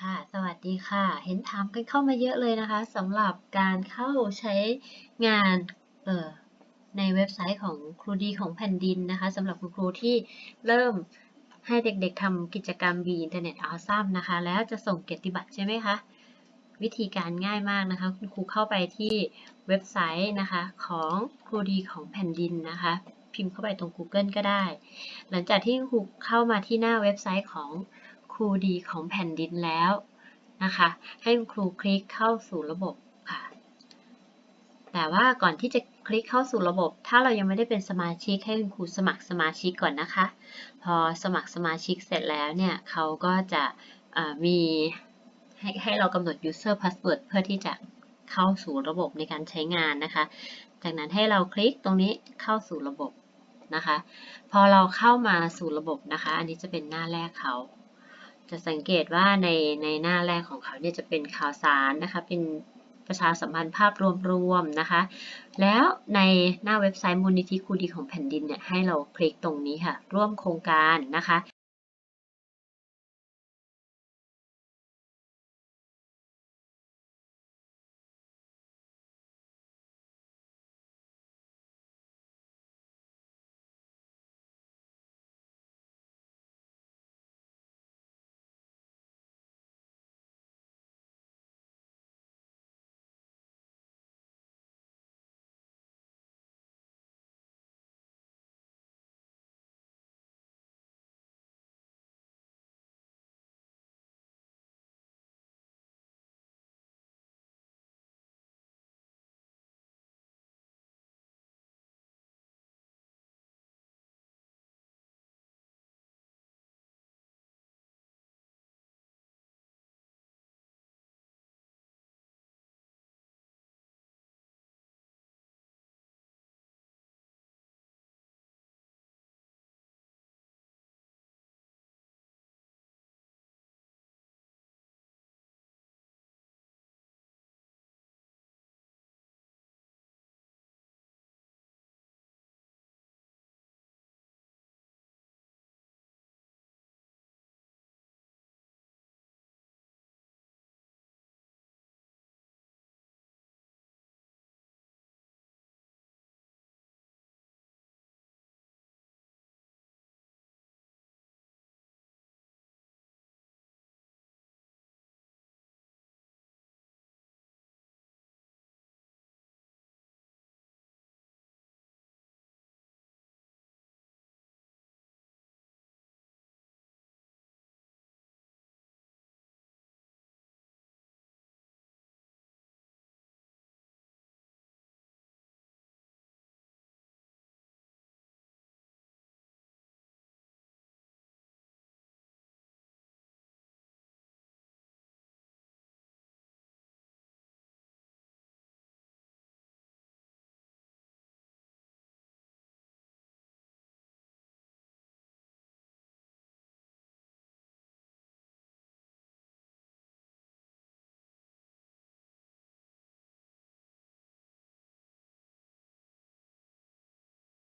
ค่ะ สวัสดีค่ะ เห็นถามกันเข้ามาเยอะเลยนะคะสำหรับการเข้าใช้งานเอ่อในเว็บไซต์ของครูดีของแผ่นดินนะคะสำหรับคุณครูที่เริ่มให้เด็กๆทำกิจกรรม B Internet Awesome นะคะ แล้วจะส่งเกียรติบัตรใช่ไหมคะ วิธีการง่ายมากนะคะ คุณครูเข้าไปที่เว็บไซต์นะคะของครูดีของแผ่นดินนะคะ พิมพ์เข้าไปตรง Google ก็ได้ หลังจากที่คุณครูเข้ามาที่หน้าเว็บไซต์ของ ครูดีของแผ่นดินแล้วนะคะ ให้ครูคลิกเข้าสู่ระบบค่ะ แต่ว่าก่อนที่จะคลิกเข้าสู่ระบบ ถ้าเรายังไม่ได้เป็นสมาชิกให้คุณครูสมัครสมาชิกก่อนนะคะ พอสมัครสมาชิกเสร็จแล้วเนี่ยเขาก็จะมีให้ให้เรากำหนด user password เพื่อที่จะเข้าสู่ระบบในการใช้งานนะคะ จากนั้นให้เราคลิกตรงนี้เข้าสู่ระบบนะคะ พอเราเข้ามาสู่ระบบนะคะ อันนี้จะเป็นหน้าแรกเขา จะสังเกตว่าในในหน้าแรกของเขาเนี่ยจะเป็นข่าวสารนะคะ เป็นประชาสัมพันธ์ภาพรวมๆนะคะ แล้วในหน้าเว็บไซต์มูลนิธิครูดีของแผ่นดินเนี่ยให้เราคลิกตรงนี้ค่ะ ร่วมโครงการนะคะ